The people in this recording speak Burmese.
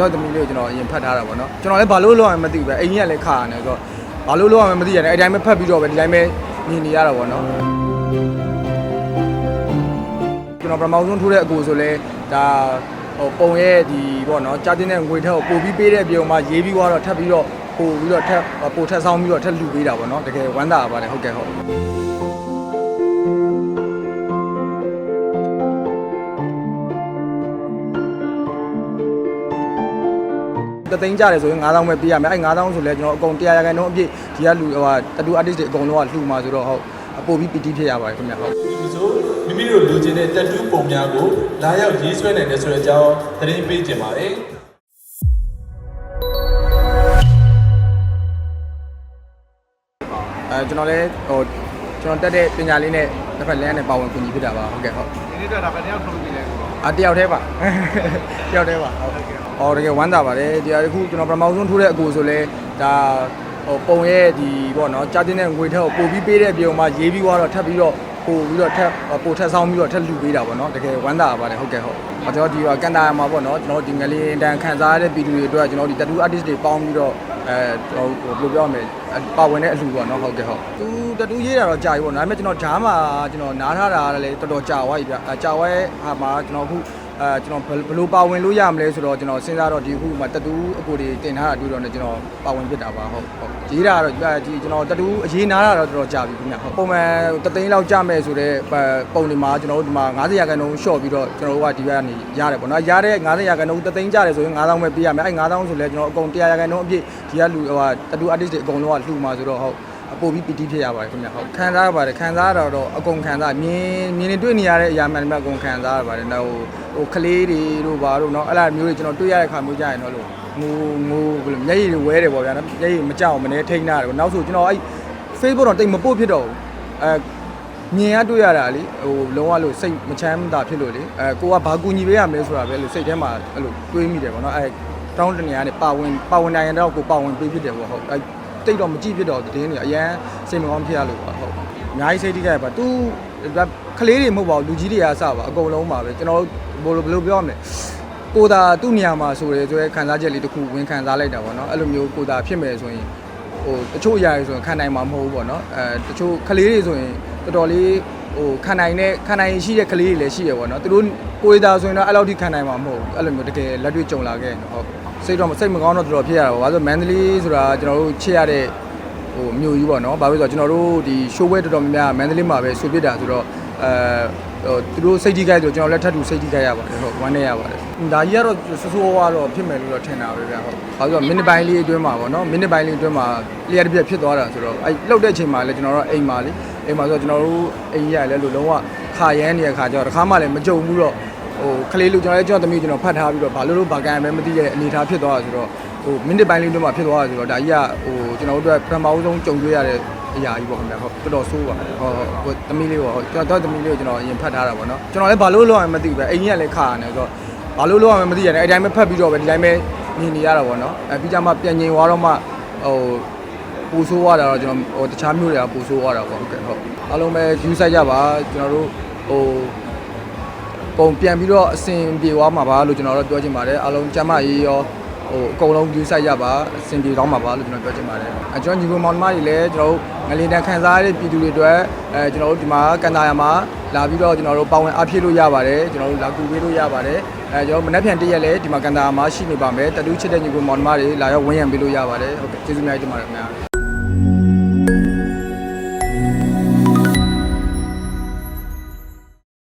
တော့သမီးလေးကိုကျွန်တော်အရင်ဖတ်ထားတာပေါ့နော်ကျွန်တော်လည်းဘာလို့လုပ်ရမှမသိဘူးပဲအိမ်ကြီးကလည်းခါရတယ်ဆိုတော့ဘာလို့လုပ်ရမှမသိရတယ်အဲ့တိုင်းပဲဖတ်ပြီးတော့ပဲဒီတိုင်းပဲနေနေရတာပေါ့နော်ကျွန်တော်ပထမဆုံးထိုးတဲ့အကူဆိုလဲဒါဟိုပုံရဲ့ဒီပေါ့နော်ကြာတင်းတဲ့ငွေထက်ကိုပို့ပြီးပေးတဲ့ပြုံမှာရေးပြီးတော့ထပ်ပြီးတော့ပို့ပြီးတော့ထပ်ပို့ထပ်ဆောင်ပြီးတော့ထပ်လူပေးတာပေါ့နော်တကယ်ဝမ်းသာပါတယ်ဟုတ်ကဲ့ဟုတ် တသိန်းကြတယ်ဆိုရင်9000ပဲပေးရမယ်အဲ့9000ဆိုလဲကျွန်တော်အကုန်100ရာခိုင်နှုန်းအပြည့်ဒီကလူဟိုတတူ artist တွေအကုန်လုံးကလှူမှာဆိုတော့ဟုတ်အပိုပြီးပီတိဖြစ်ရပါတယ်ခင်ဗျဟုတ်ဒီဆိုမိမိတို့လိုချင်တဲ့တက်တူးပုံများကိုလာရောက်ရေးဆွဲနိုင်တဲ့ဆိုတဲ့အကြောင်းသတင်းပေးခြင်းပါတယ်အဲကျွန်တော်လည်းဟိုကျွန်တော်တက်တဲ့ပညာလေးနဲ့တစ်ဖက်လမ်းနဲ့ပါဝင်ကူညီဖြစ်တာပါဟုတ်ကဲ့ဟုတ်ဒီနေ့တော့ဒါပဲတယောက်ထုတ်ပြီးလဲကို အတယောက်တည်းပါတယောက်တည်းပါဟုတ်ဟောတကယ်ဝမ်းသာပါတယ်ဒီဟာတခုကျွန်တော်ပထမဆုံးထိုးတဲ့အကူဆိုလဲဒါဟိုပုံရဲ့ဒီပေါ့နော်ကြာတင်းတဲ့ငွေထက်ကိုပို့ပြီးပေးတဲ့ပြုံမှာရေးပြီးတော့ထပ်ပြီးတော့ပို့ပြီးတော့ထပ်ပို့ထပ်ဆောင်ပြီးတော့ထပ်လူပေးတာပေါ့နော်တကယ်ဝမ်းသာပါတယ်ဟုတ်ကဲ့ဟုတ်ကျွန်တော်ဒီကကန်တာမှာပေါ့နော်ကျွန်တော်ဒီငလင်းတန်ခန်းစားရတဲ့ဗီဒီယိုတွေအတွက်ကျွန်တော်ဒီ tattoo artist တွေပေါင်းပြီးတော့ အဲကျွန်တော်ဘယ်လိုပြောရမလဲပါဝင်တဲ့အလှူပေါ့နော်ဟုတ်ကဲ့ဟုတ်သူ tattoo ရေးတာတော့ကြာပြီပေါ့နော်ဒါပေမဲ့ကျွန်တော်ဂျားမှာကျွန်တော်နားထားတာလည်းတော်တော်ကြာသွားပြီဗျအဲကြာသွားရဲ့ဟာမှာကျွန်တော်အခု အဲကျွန်တော်ဘယ်ဘယ်လိုပါဝင်လို့ရမလဲဆိုတော့ကျွန်တော်စဉ်းစားတော့ဒီအခုမှတတူးအကိုတွေတင်ထားတာတွေ့တော့ねကျွန်တော်ပါဝင်ဖြစ်တာပါဟုတ်ဟုတ်ရေးတာကတော့ဒီကျွန်တော်တတူးအရေးနားတာတော့တော်တော်ကြာပြီခင်ဗျဟုတ်ပုံမှန်တသိန်းလောက်ကြမဲ့ဆိုတော့ပုံဒီမှာကျွန်တော်တို့ဒီမှာ90ရာခိုင်နှုန်းရှော့ပြီးတော့ကျွန်တော်တို့ကဒီဘက်ကနေရတယ်ပေါ့နော်ရတဲ့90ရာခိုင်နှုန်းတသိန်းကြတယ်ဆိုရင်9000ပဲပေးရမယ်အဲ9000ဆိုလဲကျွန်တော်အကုန်100ရာခိုင်နှုန်းအပြည့်ဒီကလူဟိုတတူး artist တွေအကုန်လုံးကလှူမှာဆိုတော့ဟုတ် အပိုပြီးပီတိဖြစ်ရပါတယ်ခင်ဗျဟုတ်ခံစားရပါတယ်ခံစားရတော့တော့အကုန်ခံစားမြင်မြင်နေတွေ့နေရတဲ့အရာမှန်တွေအကုန်ခံစားရပါတယ်နော်ဟိုဟိုကလေးတွေတို့ဘာတို့နော်အဲ့လိုမျိုးတွေကျွန်တော်တွေ့ရတဲ့ခါမျိုးကြရင်တော့လို့ငိုငိုဘယ်လိုမျက်ရည်တွေဝဲတယ်ပေါ့ဗျာနော်မျက်ရည်မကြောက်မနေထိန်းတာတော့နောက်ဆိုကျွန်တော်အဲ့ Facebook တော့တိတ်မပို့ဖြစ်တော့ဘူးအဲမြင်ရတွေ့ရတာလေဟိုလုံးဝလို့စိတ်မချမ်းသာဖြစ်လို့လေအဲကိုကဘာကူညီပေးရမလဲဆိုတာပဲလို့စိတ်ထဲမှာအဲ့လိုတွေးမိတယ်ပေါ့နော်အဲတောင်းတနေရနဲ့ပါဝင်ပါဝင်နိုင်ရင်တော့ကိုပါဝင်ပေးဖြစ်တယ်ပေါ့ဟုတ်အဲ တိတ်တော့မကြည့်ဖြစ်တော့တင်းနေအရန်စိတ်မကောင်းဖြစ်ရလို့ပါဟုတ်အများကြီးစိတ်ထိခိုက်ပါသူကလေးတွေမဟုတ်ပါဘူးလူကြီးတွေကစပါအကုန်လုံးပါပဲကျွန်တော်ဘယ်လိုဘယ်လိုပြောရမလဲကိုသာသူ့နေရာမှာဆိုရဲဆိုရဲခံစားချက်လေးတစ်ခုဝင်ခံစားလိုက်တာပေါ့နော်အဲ့လိုမျိုးကိုသာဖြစ်မယ်ဆိုရင်ဟိုတချို့အရာတွေဆိုရင်ခံနိုင်မှာမဟုတ်ဘူးပေါ့နော်အဲတချို့ကလေးတွေဆိုရင်တော်တော်လေးဟိုခံနိုင်တဲ့ခံနိုင်ရှိတဲ့ကလေးတွေလည်းရှိရပေါ့နော်သူတို့ကိုယ်သားဆိုရင်တော့အဲ့လောက်ထိခံနိုင်မှာမဟုတ်ဘူးအဲ့လိုမျိုးတကယ်လက်တွေ့ကြုံလာခဲ့ရင်တော့ဟုတ် စိတ်တော့စိတ်မကောင်းတော့တော်တော်ဖြစ်ရတာပေါ့ဘာလို့မန္တလေးဆိုတာကျွန်တော်တို့ချစ်ရတဲ့ဟိုမြို့ကြီးပေါ့နော်ဘာလို့လဲဆိုတော့ကျွန်တော်တို့ဒီ show ပွဲတော်တော်များများမန္တလေးမှာပဲဆူပစ်တာဆိုတော့အဲဟိုသူတို့စိတ်ကြီးကြိုက်ဆိုကျွန်တော်လည်းထပ်တူစိတ်ကြီးကြိုက်ရပါတယ်ဟုတ်ဝမ်းနေရပါတယ်ဒါကြီးကတော့ဆိုးဆိုးဝါးတော့ဖြစ်မယ်လို့တော့ထင်တာပဲဗျဟုတ်ဘာလို့လဲဆိုတော့မိနစ်ပိုင်းလေးအတွင်းမှာပေါ့နော်မိနစ်ပိုင်းလေးအတွင်းမှာလျှက်တစ်ပြက်ဖြစ်သွားတာဆိုတော့အဲလှုပ်တဲ့အချိန်မှာလည်းကျွန်တော်တို့အိမ်မှာလေအိမ်မှာဆိုတော့ကျွန်တော်တို့အိမ်ကြီးရလည်းလို့လုံးဝခါရမ်းနေတဲ့ခါကျတော့တစ်ခါမှလည်းမကြုံဘူးတော့ ဟိုကလေးလူကျွန်တော်လည်းကျွန်တော်သမီးကျွန်တော်ဖတ်ထားပြီးတော့ဘာလို့လို့ဘာကန်ပဲမသိတဲ့အနေအထားဖြစ်သွားတာဆိုတော့ဟိုမိနစ်ပိုင်းလေးအတွင်းမှာဖြစ်သွားတာဆိုတော့ဒါကြီးကဟိုကျွန်တော်တို့အတွက်ပထမဆုံးကြုံတွေ့ရတဲ့အရာကြီးပေါ့ခင်ဗျဟုတ်တော်တော်ဆိုးပါတယ်ဟုတ်ဟိုသမီးလေးပေါ့ဟုတ်ကျွန်တော်သမီးလေးကိုကျွန်တော်အရင်ဖတ်ထားတာပေါ့နော်ကျွန်တော်လည်းဘာလို့လုပ်ရမှမသိဘူးပဲအိမ်ကြီးကလည်းခါရတယ်ဆိုတော့ဘာလို့လုပ်ရမှမသိရတယ်အဲ့တိုင်းပဲဖတ်ပြီးတော့ပဲဒီတိုင်းပဲနေနေရတာပေါ့နော်အဲပြီးကြမှာပြန်ငြိမ်သွားတော့မှဟိုပူဆိုးသွားတာတော့ကျွန်တော်ဟိုတခြားမျိုးတွေကပူဆိုးသွားတာပေါ့ဟုတ်ကဲ့ဟုတ်အားလုံးပဲ view site ကြပါကျွန်တော်တို့ဟို ပုံပြန်ပြီးတော့အစင်ပြေသွားမှာပါလို့ကျွန်တော်တို့ပြောချင်ပါတယ်အားလုံးကျမ်းမာရေးရောဟိုအကုန်လုံး view site ရပါအစင်ပြေသွားမှာပါလို့ကျွန်တော်ပြောချင်ပါတယ်အကျွန်တော်ညီကိုမောင်နှမတွေလည်းကျွန်တော်တို့ငလင်တန်ခန်းစားရတဲ့ပြည်သူတွေအတွက်အဲကျွန်တော်တို့ဒီမှာကန်တာယာမှာလာပြီးတော့ကျွန်တော်တို့ပါဝင်အားဖြည့်လို့ရပါတယ်ကျွန်တော်တို့လာကူပေးလို့ရပါတယ်အဲကျွန်တော်မနက်ဖြန်တရက်လည်းဒီမှာကန်တာယာမှာရှိနေပါမယ်တတူးချစ်တဲ့ညီကိုမောင်နှမတွေလာရောက်ဝန်းရံပေးလို့ရပါတယ်ဟုတ်ကဲ့ကျေးဇူးအများကြီးတင်ပါတယ်ခင်ဗျာ